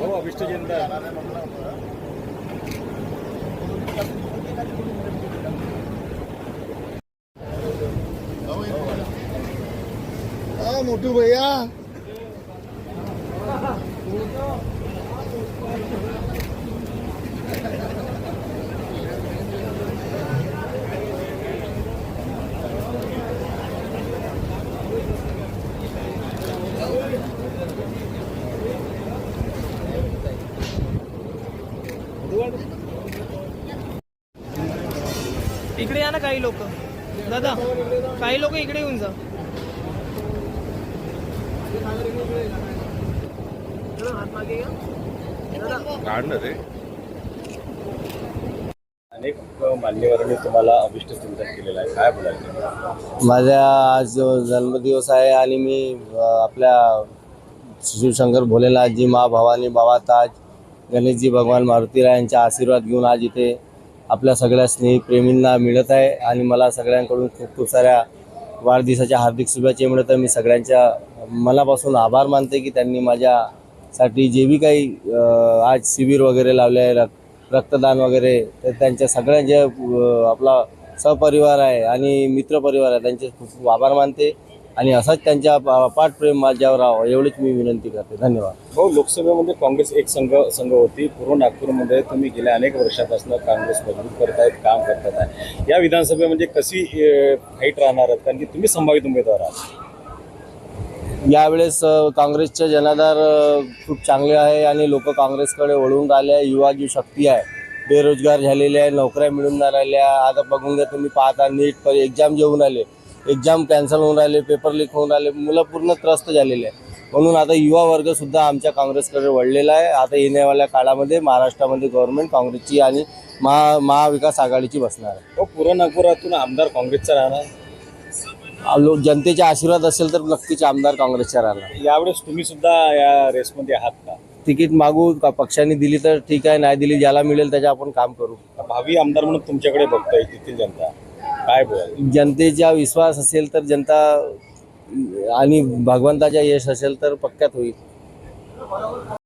हो अभिष्ट जनता मोठू इकडे या ना काही लोक. दादा काही लोक इकडे येऊन जा. हात मागे या. काढणार. रे अनेक मान्यवरांनी तुम्हाला अभिष्ट चिंतन केलेलं आहे. काय बोलायचं माझा आज जन्मदिवस आहे आणि मी आपल्या शिवशंकर भोलेनाथजी मा भवानी बाबा ताज गणेशजी भगवान मारुतीराय यांचा आशीर्वाद घेऊन आज इथे आपल्या सगळ्या स्नेहीप्रेमींना मिळत आहे आणि मला सगळ्यांकडून खूप खूप साऱ्या वाढदिवसाच्या हार्दिक शुभेच्छा मिळत आहे. मी सगळ्यांच्या मनापासून आभार मानते की त्यांनी साठी जे बी काही आज शिबिर वगैरे लावले आहे रक- रक्तदान वगैरे तर त्यांच्या सगळ्यांचे आपला सहपरिवार आहे आणि मित्रपरिवार आहे त्यांचे खूप खूप आभार मानते. आणि असाच त्यांच्या पाठप्रेम प्रेम माझ्यावर राहावं एवढीच मी विनंती करते. धन्यवाद. हो लोकसभेमध्ये काँग्रेस एक संघ संघ होती. पूर्व नागपूरमध्ये तुम्ही गेल्या अनेक वर्षापासून काँग्रेस मजबूत करतायत काम करतात या विधानसभेमध्ये कशी फाईट राहणार आहेत? कारण की तुम्ही संभावित उमेदवार आहात. यावेळेस काँग्रेसचे जनाधार खूप चांगले आहे आणि लोक काँग्रेसकडे वळून राहिले आहे. युवा जी शक्ती आहे बेरोजगार झालेले आहे नोकऱ्या मिळून राहिल्या. आता बघून घ्या तुम्ही पाहता नीट पर एक्झाम जेवून आले एक्झाम कॅन्सल होऊन राहिले पेपर लीक होऊन राहिले मुलं पूर्ण त्रस्त झालेले आहे. म्हणून आता युवा वर्गसुद्धा आमच्या काँग्रेसकडे वळलेला आहे. आता येण्यावाल्या काळामध्ये महाराष्ट्रामध्ये गव्हर्नमेंट काँग्रेसची आणि महा महाविकास आघाडीची बसणार आहे. तो पूर्व नागपुरातून आमदार काँग्रेसचा राहणार. लो जनतेचा आशीर्वाद असेल तर नक्कीच आमदार काँग्रेसच्या राहणार. यावेळेस तुम्ही सुद्धा या रेसमध्ये आहात का? तिकीट मागू का पक्षाने दिली तर ठीक आहे नाही दिली ज्याला मिळेल त्याच्या आपण काम करू. भावी आमदार म्हणून तुमच्याकडे बघताय तिथील जनता. काय बोलाल? जनतेचा विश्वास असेल तर जनता आणि भगवंताचा यश असेल तर पक्क्यात होईल.